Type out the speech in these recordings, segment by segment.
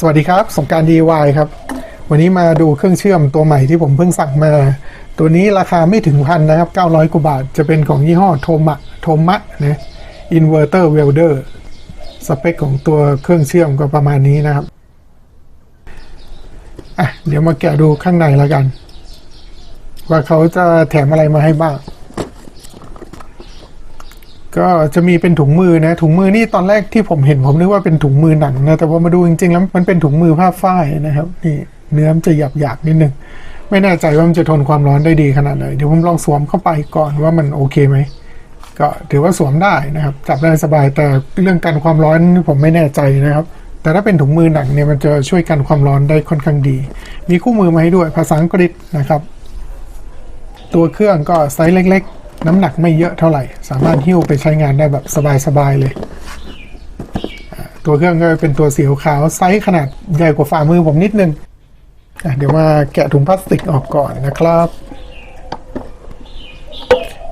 สวัสดีครับ สงกราร DIY ครับ วันนี้มาดูเครื่องเชื่อมตัวใหม่ที่ผมเพิ่งสั่งมา ตัวนี้ราคาไม่ถึงพันนะครับ 900กว่าบาท จะเป็นของยี่ห้อโทมะโทมะนะอินเวอร์เตอร์เวลเดอร์สเปคของตัวเครื่องเชื่อมก็ประมาณนี้นะครับ อะ เดี๋ยวมาแกะดูข้างในแล้วกัน ว่าเขาจะแถมอะไรมาให้บ้าง ก็จะมีเป็นถุงมือนะ ถุงมือนี่ตอนแรกที่ผมเห็นผมนึกว่าเป็นถุงมือหนังนะ แต่พอมาดูจริงๆแล้วมันเป็นถุงมือผ้าฝ้ายนะครับนี่เนื้อมันจะหยาบๆนิดนึงไม่แน่ใจว่ามันจะทนความร้อนได้ดีขนาดไหนเดี๋ยวผมลองสวมเข้าไปก่อนว่ามันโอเคไหมก็ถือว่าสวมได้นะครับ จับได้สบายแต่เรื่องกันความร้อนผมไม่แน่ใจนะครับ แต่ถ้าเป็นถุงมือหนังเนี่ยมันจะช่วยกันความร้อนได้ค่อนข้างดี มีคู่มือมาให้ด้วยภาษาอังกฤษนะครับ ตัวเครื่องก็ไซส์เล็ก น้ำหนักไม่เยอะเท่าไหร่ สามารถหิ้วไปใช้งานได้แบบสบายๆเลย ตัวเครื่องก็เป็นตัวสีขาวไซส์ขนาดใหญ่กว่าฝ่ามือผมนิดนึงเดี๋ยวมาแกะถุงพลาสติกออกก่อนนะครับ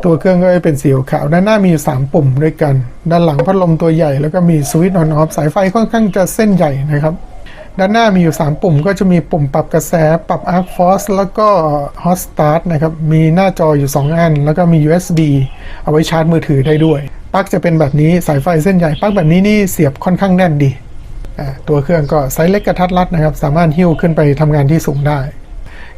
ตัวเครื่องก็เป็นสีขาวด้านหน้ามีอยู่สามปุ่มด้วยกัน ด้านหลังพัดลมตัวใหญ่แล้วก็มีสวิตช์ออนออฟสายไฟค่อนข้างจะเส้นใหญ่นะครับ ด้านหน้ามีอยู่ 3 ปุ่มก็จะมีปุ่มปรับกระแสปรับ Arc Force แล้วก็ Hot Start นะครับ มีหน้าจออยู่ 2 อัน แล้วก็มี USB เอาไว้ชาร์จมือถือได้ด้วย ปลั๊กจะเป็นแบบนี้สายไฟเส้นใหญ่ปลั๊กแบบนี้นี่เสียบค่อนข้างแน่นดี ตัวเครื่องก็ไซส์เล็กกระทัดรัดนะครับ สามารถหิ้วขึ้นไปทำงานที่สูงได้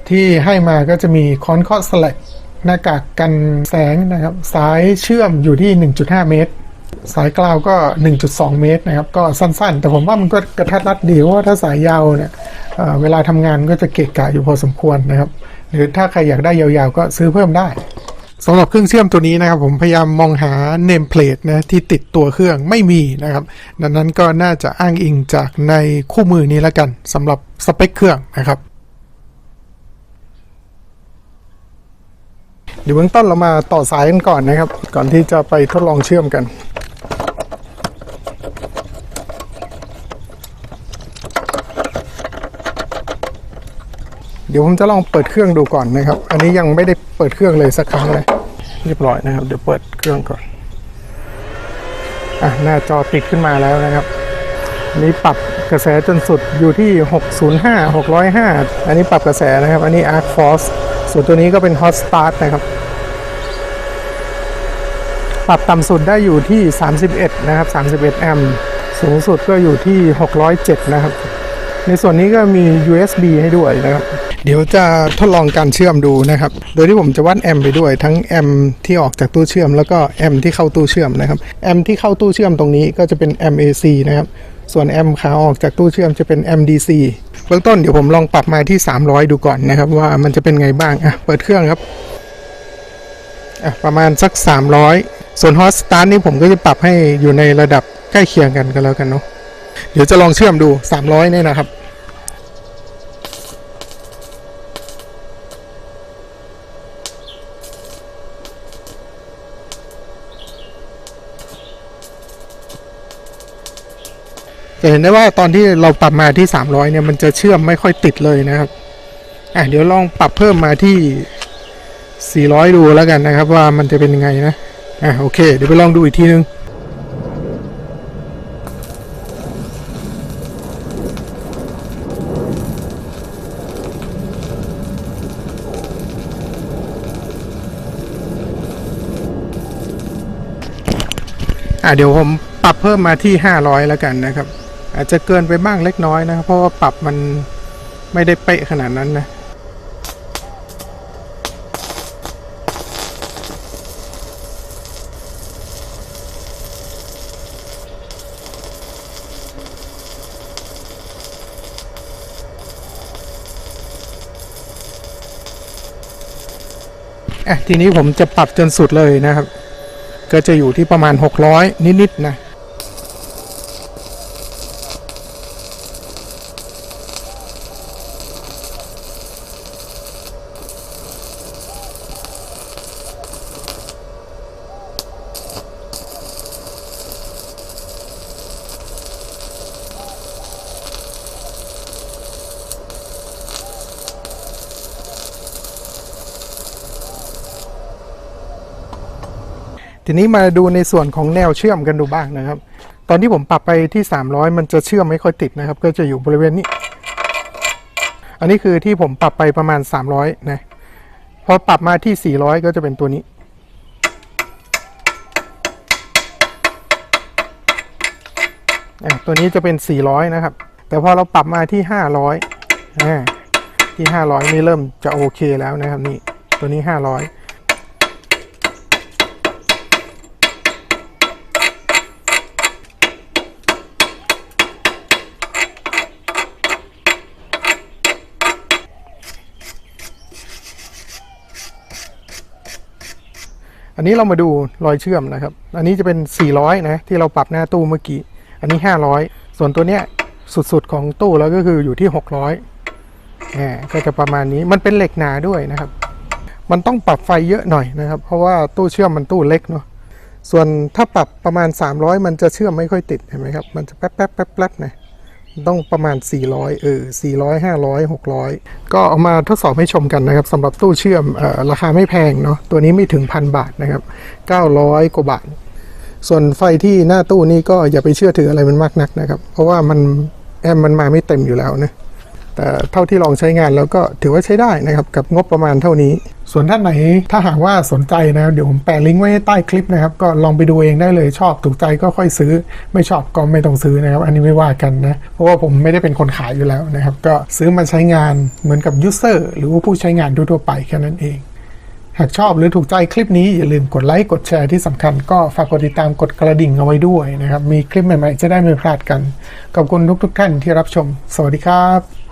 ที่ให้มาก็จะมีคอนคอสแลกหน้ากากกันแสงนะครับ สายเชื่อมอยู่ที่ 1.5 เมตร สายกลาวก็ 1.2 เมตรนะครับ ก็สั้นๆ แต่ผมว่ามันก็กระทัดรัดดีเพราะว่าถ้าสายยาวเนี่ยเเวลาทำงานก็จะเกะกะอยู่พอสมควรนะครับ หรือถ้าใครอยากได้ยาวๆ ก็ซื้อเพิ่มได้สำหรับเครื่องเชื่อมตัวนี้นะครับ ผมพยายามมองหาเนมเพลทนะที่ติดตัวเครื่องไม่มีนะครับ ดังนั้นก็น่าจะอ้างอิงจากในคู่มือนี้แล้วกันสำหรับสเปคเครื่องนะครับเดี๋ยวเบื้องต้นเรามาต่อสายกันก่อนนะครับ ก่อนที่จะไปทดลองเชื่อมกัน ดี๋ยวผมจะลองเปิดเครื่องดูก่อนนะครับ อันนี้ยังไม่ได้เปิดเครื่องเลยสักครั้งเลยเรียบร้อยนะครับ เดี๋ยวเปิดเครื่องก่อนอะหน้าจอติดขึ้นมาแล้วนะครับอันนี้ปรับกระแสจนสุดอยู่ที่ 605 605 อันนี้ปรับกระแสนะครับ อันนี้ Arc Force ส่วนตัวนี้ก็เป็น Hot Start นะครับ ปรับต่ำสุดได้อยู่ที่ 31 นะครับ 31 แอมป์สูงสุดก็อยู่ที่ 607 นะครับ ในส่วนนี้ก็มี USB ให้ด้วยนะครับ เดี๋ยวจะทดลองการเชื่อมดูนะครับ โดยที่ผมจะวัดแอมป์ไปด้วยทั้งแอมป์ที่ออกจากตู้เชื่อม แล้วก็แอมป์ที่เข้าตู้เชื่อมนะครับแอมป์ที่เข้าตู้เชื่อมตรงนี้ก็จะเป็นแอมป์ AC นะครับส่วนแอมป์ขาออกจากตู้เชื่อมจะเป็นแอมป์ DC เบื้องต้นเดี๋ยวผมลองปรับมาที่ 300 ดูก่อนนะครับ ว่ามันจะเป็นไงบ้างอะเปิดเครื่องครับอะประมาณสัก 300 ส่วน Hot Start นี่ผมก็จะปรับให้อยู่ในระดับใกล้เคียงกันกันแล้วกันเนาะเดี๋ยวจะลองเชื่อมดู 300 เนี่ยนะครับ เห็นได้ว่าตอนที่เราปรับมาที่ 300 เนี่ย มันจะเชื่อมไม่ค่อยติดเลยนะครับ อะเดี๋ยวลองปรับเพิ่มมาที่ 400 ดูแล้วกันนะครับ ว่ามันจะเป็นยังไงนะ อะโอเค เดี๋ยวไปลองดูอีกทีนึงอะเดี๋ยวผมปรับเพิ่มมาที่ 500 แล้วกันนะครับ อาจจะเกินไปบ้างเล็กน้อยนะครับเพราะว่าปรับมันไม่ได้เป๊ะขนาดนั้นนะอะทีนี้ผมจะปรับจนสุดเลยนะครับ ก็จะอยู่ที่ประมาณ 600 นิดๆนะ ทีนี้มาดูในส่วนของแนวเชื่อมกันดูบ้างนะครับ ตอนที่ผมปรับไปที่ 300 มันจะเชื่อมไม่ค่อยติดนะครับ ก็จะอยู่บริเวณนี้ อันนี้คือที่ผมปรับไปประมาณ 300 นะ พอปรับมาที่ 400 ก็จะเป็นตัวนี้ ตัวนี้จะเป็น 400 นะครับ แต่พอเราปรับมาที่ 500อ่าที่ 500 นี่เริ่มจะโอเคแล้วนะครับนี่ ตัวนี้ 500 อันนี้เรามาดูรอยเชื่อมนะครับ อันนี้จะเป็น 400 นะที่เราปรับหน้าตู้เมื่อกี้ อันนี้ 500 ส่วนตัวเนี้ยสุดๆของตู้แล้วก็คืออยู่ที่ 600แหมก็จะประมาณนี้ มันเป็นเหล็กหนาด้วยนะครับ มันต้องปรับไฟเยอะหน่อยนะครับ เพราะว่าตู้เชื่อมมันตู้เล็กเนาะ ส่วนถ้าปรับประมาณ 300 มันจะเชื่อมไม่ค่อยติดเห็นไหมครับ มันจะแป๊บแป๊บแป๊บแป๊บนะ ต้องประมาณ 400 เออ 400 500 600 ก็เอามาทดสอบให้ชมกันนะครับสำหรับตู้เชื่อมเออราคาไม่แพงเนาะ ตัวนี้ไม่ถึงพันบาทนะครับ 900 กว่าบาท ส่วนไฟที่หน้าตู้นี่ก็อย่าไปเชื่อถืออะไรมันมากนักนะครับ เพราะว่ามันแอมมันมาไม่เต็มอยู่แล้วนะ แต่เท่าที่ลองใช้งานแล้วก็ถือว่าใช้ได้นะครับกับงบประมาณเท่านี้ ส่วนท่านไหนถ้าหากว่าสนใจนะครับเดี๋ยวผมแปะลิงก์ไว้ใต้คลิปนะครับก็ลองไปดูเองได้เลยชอบถูกใจก็ค่อยซื้อ ไม่ชอบก็ไม่ต้องซื้อนะครับ อันนี้ไม่ว่ากันนะเพราะว่าผมไม่ได้เป็นคนขายอยู่แล้วนะครับก็ซื้อมาใช้งานเหมือนกับยูเซอร์หรือว่าผู้ใช้งานทั่วไปแค่นั้นเองหากชอบหรือถูกใจคลิปนี้อย่าลืมกดไลค์กดแชร์ที่สำคัญก็ฝากกดติดตามกดกระดิ่งเอาไว้ด้วยนะครับ มีคลิปใหม่ๆ จะได้ไม่พลาดกัน ขอบคุณทุกๆท่านที่รับชม สวัสดีครับ